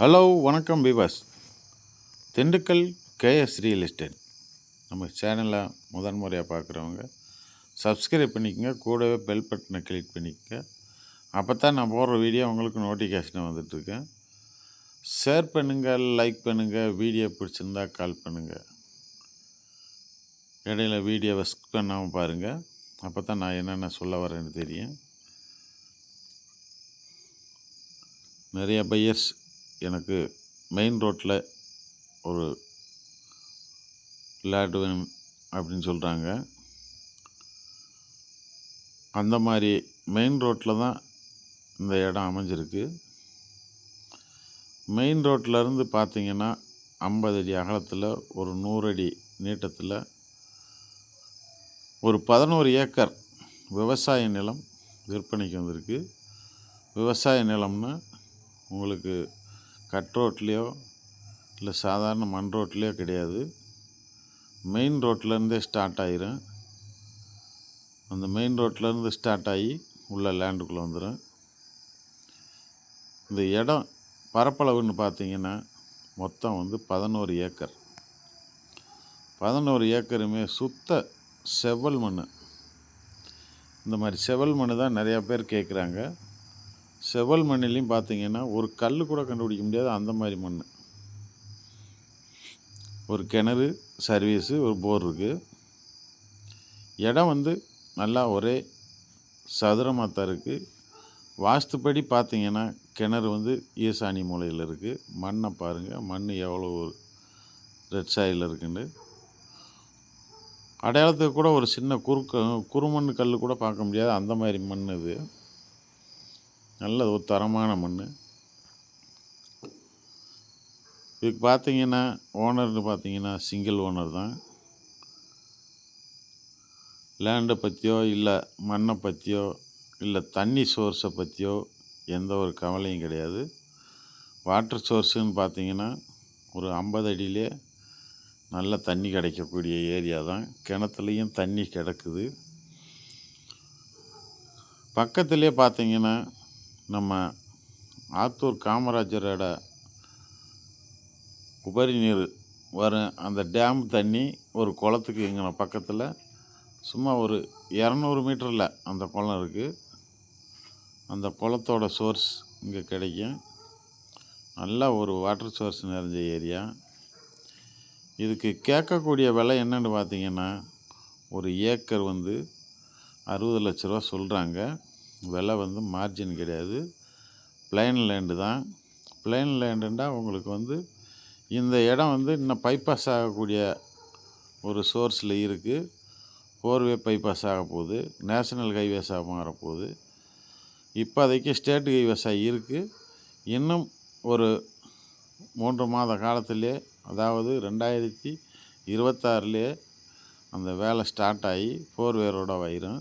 Hello வணக்கம் விவாஸ். Dindigul KS real estate. நம்ம சேனலை முதன் முறையாக பார்க்குறவங்க சப்ஸ்கிரைப் பண்ணிக்கங்க கூடவே பெல் பட்டனை கிளிக் பண்ணிக்கங்க. அப்போ தான் நான் போடுற வீடியோ உங்களுக்கு நோட்டிஃபிகேஷன் வந்துட்டுருக்கேன் ஷேர் பண்ணுங்கள் லைக் பண்ணுங்கள் வீடியோ பிடிச்சிருந்தா கால் பண்ணுங்கள் இடையில வீடியோவை ஸ்கிப் பண்ணாமல் பாருங்கள் அப்போ தான் நான் என்னென்ன சொல்ல வரேன்னு தெரியும். நிறைய பையர்ஸ் எனக்கு மெயின் ரோட்டில் ஒரு லேட் வேணும் அப்படின்னு சொல்கிறாங்க அந்த மாதிரி மெயின் ரோட்டில் தான் இந்த இடம் அமைஞ்சிருக்கு. மெயின் ரோட்டிலருந்து பார்த்தீங்கன்னா ஐம்பது அடி அகலத்தில் ஒரு நூறு அடி நீட்டத்தில் ஒரு பதினோரு ஏக்கர் விவசாய நிலம் விற்பனைக்கு வந்திருக்கு. விவசாய நிலம்னா உங்களுக்கு கட் ரோட்லேயோ இல்லை சாதாரண மண் ரோட்லேயோ கிடையாது. மெயின் ரோட்லேருந்தே ஸ்டார்ட் ஆயிரும். அந்த மெயின் ரோட்லேருந்து ஸ்டார்ட் ஆகி உள்ள லேண்டுக்குள்ளே வந்துடும் இந்த இடம் பரப்பளவுன்னு பார்த்தீங்கன்னா மொத்தம் வந்து பதினோரு ஏக்கர். பதினோரு ஏக்கருமே சுத்த செவ்வல் மண் இந்த மாதிரி செவல் மண் தான் நிறையா பேர் கேட்குறாங்க. செவல் மண்ணிலையும் பார்த்தீங்கன்னா ஒரு கல் கூட கண்டுபிடிக்க முடியாது. அந்த மாதிரி மண். ஒரு கிணறு சர்வீஸு ஒரு போர் இருக்குது இடம் வந்து நல்லா ஒரே சதுரமாக தான் இருக்குது வாஸ்துப்படி பார்த்தீங்கன்னா கிணறு வந்து ஈசானி மூலையில் இருக்குது மண்ணை பாருங்கள் மண் எவ்வளோ ஒரு ரெட் சாயில் இருக்குன்னு. அடையாளத்துக்கு கூட ஒரு சின்ன குறுக்க குறுமண் கல் கூட பார்க்க முடியாது. அந்த மாதிரி மண் இது. நல்ல ஒரு தரமான மண் இதுக்கு பார்த்தீங்கன்னா ஓனர்னு பார்த்தீங்கன்னா சிங்கிள் ஓனர் தான். லேண்டை பற்றியோ இல்லை மண்ணை பற்றியோ இல்லை தண்ணி சோர்ஸை பற்றியோ எந்த ஒரு கவலையும் கிடையாது. வாட்டர் சோர்ஸுன்னு பார்த்தீங்கன்னா ஒரு ஐம்பது அடியிலே நல்ல தண்ணி கிடைக்கக்கூடிய ஏரியா தான். கிணத்துலேயும் தண்ணி கிடக்குது. பக்கத்துலேயே பார்த்தீங்கன்னா நம்ம ஆத்தூர் காமராஜரோட உபரி நீர் வரும் அந்த டேம் தண்ணி ஒரு குளத்துக்கு இங்கே பக்கத்தில் சும்மா ஒரு இரநூறு மீட்டரில் அந்த குளம் இருக்குது அந்த குளத்தோட சோர்ஸ் இங்கே கிடைக்கும். நல்லா ஒரு வாட்டர் சோர்ஸ் நிறைஞ்ச ஏரியா இதுக்கு கேட்கக்கூடிய விலை என்னென்னு பார்த்தீங்கன்னா ஒரு ஏக்கர் வந்து அறுபது லட்ச ரூபா சொல்கிறாங்க விலை வந்து மார்ஜின் கிடையாது. பிளைன் லேண்டு தான். பிளைன் லேண்டுன்னா உங்களுக்கு வந்து இந்த இடம் வந்து இன்னும் பைபாஸ் ஆகக்கூடிய ஒரு சோர்ஸில் இருக்குது ஃபோர்வே பைபாஸ் ஆக போகுது. நேஷனல் ஹைவேஸாக மாறப்போகுது. இப்போதைக்கு ஸ்டேட் ஹைவேஸாக இருக்குது இன்னும் ஒரு மூன்று மாத காலத்திலே அதாவது ரெண்டாயிரத்தி இருபத்தாறுலே அந்த வேலை ஸ்டார்ட் ஆகி ஃபோர்வேரோட ரோடாக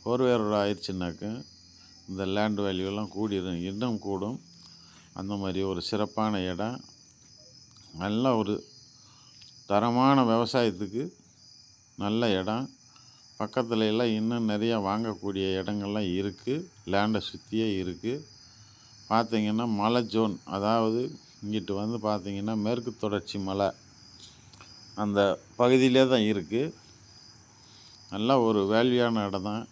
ஃபோர்வே ரோடு ஆயிடுச்சுனாக்க இந்த லேண்ட் வேல்யூலாம் கூடிடும் இன்னும் கூடும். அந்த மாதிரி ஒரு சிறப்பான இடம் நல்ல ஒரு தரமான விவசாயத்துக்கு நல்ல இடம். பக்கத்துல எல்லாம் இன்னும் நிறையா வாங்கக்கூடிய இடங்கள்லாம் இருக்குது லேண்டை சுற்றியே இருக்குது பார்த்திங்கன்னா மலை ஜோன் அதாவது இங்கிட்டு வந்து பார்த்திங்கன்னா மேற்கு தொடர்ச்சி மலை அந்த பகுதியிலே தான் இருக்குது நல்லா ஒரு வேல்வியான இடம் தான்.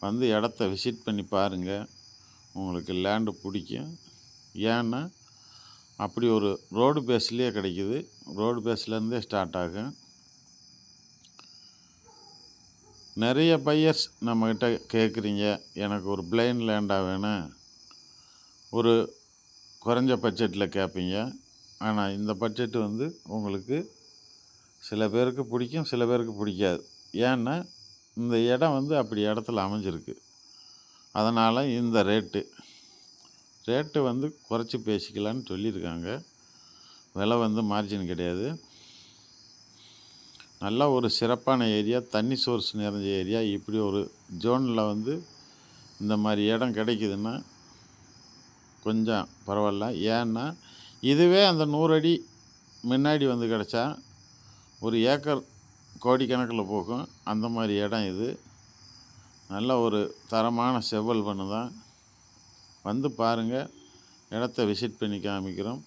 வந்து இடத்த விசிட் பண்ணி பாருங்கள் உங்களுக்கு லேண்டு பிடிக்கும். ஏன்னா அப்படி ஒரு ரோடு பேஸ்லேயே கிடைக்குது. ரோடு பேஸ்லேருந்தே ஸ்டார்ட் ஆகும். நிறைய பையர்ஸ் நம்மக்கிட்ட கேட்குறீங்க. எனக்கு ஒரு பிளைன் லேண்டாக வேணும். ஒரு குறைஞ்ச பட்ஜெட்டில் கேட்பீங்க. ஆனால் இந்த பட்ஜெட்டு வந்து உங்களுக்கு சில பேருக்கு பிடிக்கும் சில பேருக்கு பிடிக்காது. ஏன்னா இந்த இடம் வந்து அப்படி இடத்துல அமைஞ்சிருக்கு. அதனால் இந்த ரேட்டு. ரேட்டு வந்து குறைச்சி பேசிக்கலான்னு சொல்லியிருக்காங்க. விலை வந்து மார்ஜின் கிடையாது. நல்ல ஒரு சிறப்பான ஏரியா தண்ணி சோர்ஸ் நிறைஞ்ச ஏரியா. இப்படி ஒரு ஜோனில் வந்து இந்த மாதிரி இடம் கிடைக்குதுன்னா கொஞ்சம் பரவாயில்ல. ஏன்னா இதுவே அந்த நூறு அடி முன்னாடி வந்து கிடச்சா ஒரு ஏக்கர் கோடிக்கணக்கில் போகும். அந்த மாதிரி இடம் இது. நல்ல ஒரு தரமான செவ்வல் பண்ணு தான். வந்து பாருங்கள் இடத்த விசிட் பண்ணி காமிக்கிறோம்.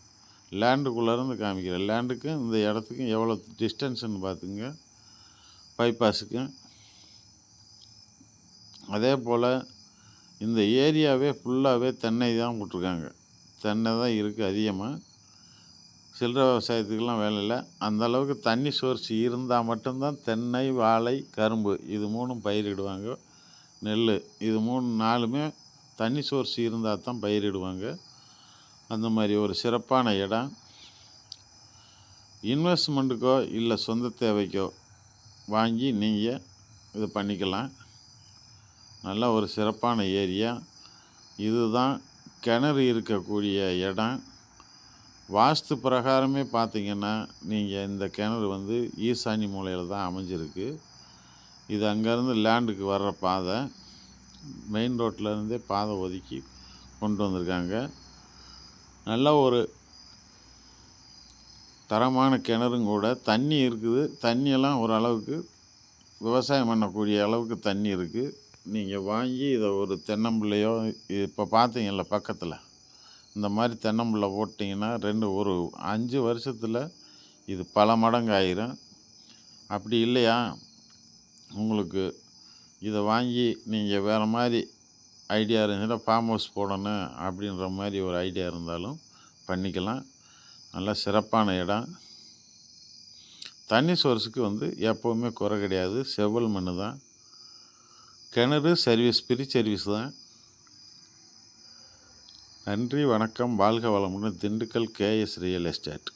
லேண்டுக்குள்ளேருந்து காமிக்கிறோம் லேண்டுக்கும் இந்த இடத்துக்கும் எவ்வளோ டிஸ்டன்ஸுன்னு பார்த்துங்க பைபாஸுக்கு. அதே போல் இந்த ஏரியாவே ஃபுல்லாகவே தென்னை தான் போட்டிருக்காங்க. தென்னை தான் இருக்குது அதிகமாக. சில்லறை விவசாயத்துக்கெல்லாம் வேலை இல்லை. அந்த அளவுக்கு தண்ணி சோர்ஸ் இருந்தால் மட்டும்தான் தென்னை வாழை கரும்பு இது மூணும் பயிரிடுவாங்க. நெல் இது மூணு நாலுமே தண்ணி சோர்ஸ் இருந்தால் தான் பயிரிடுவாங்க. அந்த மாதிரி ஒரு சிறப்பான இடம். இன்வெஸ்ட்மெண்ட்டுக்கோ இல்லை சொந்த தேவைக்கோ வாங்கி நீங்கள் இது பண்ணிக்கலாம். நல்ல ஒரு சிறப்பான ஏரியா. இதுதான் கிணறு இருக்கக்கூடிய இடம். வாஸ்து பிரகாரமே பார்த்திங்கன்னா நீங்கள் இந்த கிணறு வந்து ஈசானி மூலையில் தான் அமைஞ்சிருக்கு. இது அங்கேருந்து லேண்டுக்கு வர்ற பாதை. மெயின் ரோட்லேருந்தே பாதை ஒதுக்கி கொண்டு வந்திருக்காங்க. நல்ல ஒரு தரமான கிணறும் கூட. தண்ணி இருக்குது. தண்ணியெல்லாம் ஓரளவுக்கு விவசாயம் பண்ணக்கூடிய அளவுக்கு தண்ணி இருக்குது நீங்கள் வாங்கி இதை ஒரு தென்னம்பிள்ளையோ இப்போ பார்த்தீங்கல்ல பக்கத்தில்? இந்த மாதிரி தென்னம்பிள்ளை போட்டிங்கன்னா ரெண்டு ஒரு அஞ்சு வருஷத்தில் இது பல மடங்கு ஆயிரும் அப்படி இல்லையா? உங்களுக்கு இதை வாங்கி நீங்கள் வேறு மாதிரி ஐடியா இருந்துச்சுன்னா ஃபார்ம் ஹவுஸ் போடணும் அப்படின்ற மாதிரி ஒரு ஐடியா இருந்தாலும் பண்ணிக்கலாம். நல்லா சிறப்பான இடம். தண்ணி சோர்ஸுக்கு வந்து எப்போவுமே குறை கிடையாது. செவ்வல் மண் தான். கிணறு சர்வீஸ் ஃப்ரீ சர்வீஸ் தான். நன்றி வணக்கம் வாழ்க வளமுடன் திண்டுக்கல் கேஎஸ் ரியல் எஸ்டேட்.